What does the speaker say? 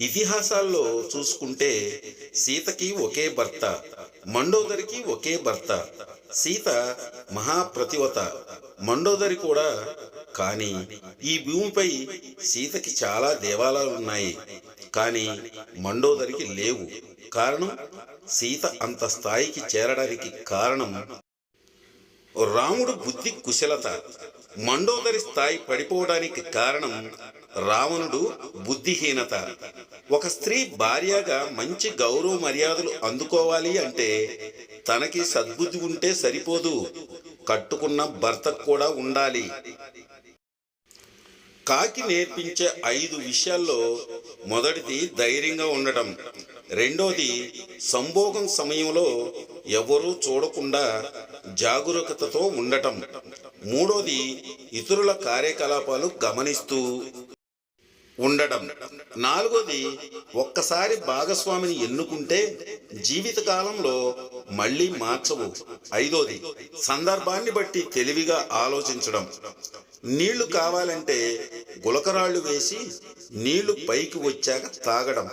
ఇతిహాసాల్లో చూసుకుంటే సీతకి ఒకే భర్త మండోదరికి ఒకే భర్త. సీత మహాప్రతివత మండోదరి కూడా కానీ ఈ భూమిపై సీతకి చాలా దేవాలయాలు ఉన్నాయి. కానీ మండోదరికి లేవు. కారణం సీత అంత స్థాయికి చేరడానికి కారణం రాముడు బుద్ధి కుశలత. మండోదరి స్థాయి పడిపోవడానికి కారణం రావణుడు బుద్ధిహీనత. ఒక స్త్రీ భార్యగా మంచి గౌరవ మర్యాదలు అందుకోవాలి అంటే తనకి సద్బుద్ధి ఉంటే సరిపోదు. కట్టుకున్న భర్తకు కూడా ఉండాలి. కాకి నేర్పించే ఐదు విషయాల్లో మొదటిది ధైర్యంగా ఉండటం. రెండోది సంభోగం సమయంలో ఎవరూ చూడకుండా జాగరూకతతో ఉండటం. మూడోది ఇతరుల కార్యకలాపాలు గమనిస్తూ ఉండడం. నాలుగోది ఒక్కసారి భాగస్వామిని ఎన్నుకుంటే జీవితకాలంలో మళ్ళీ మార్చవు. ఐదోది సందర్భాన్ని బట్టి తెలివిగా ఆలోచించడం. నీళ్ళు కావాలంటే గులకరాళ్ళు వేసి నీళ్ళు పైకి వచ్చాక తాగడం.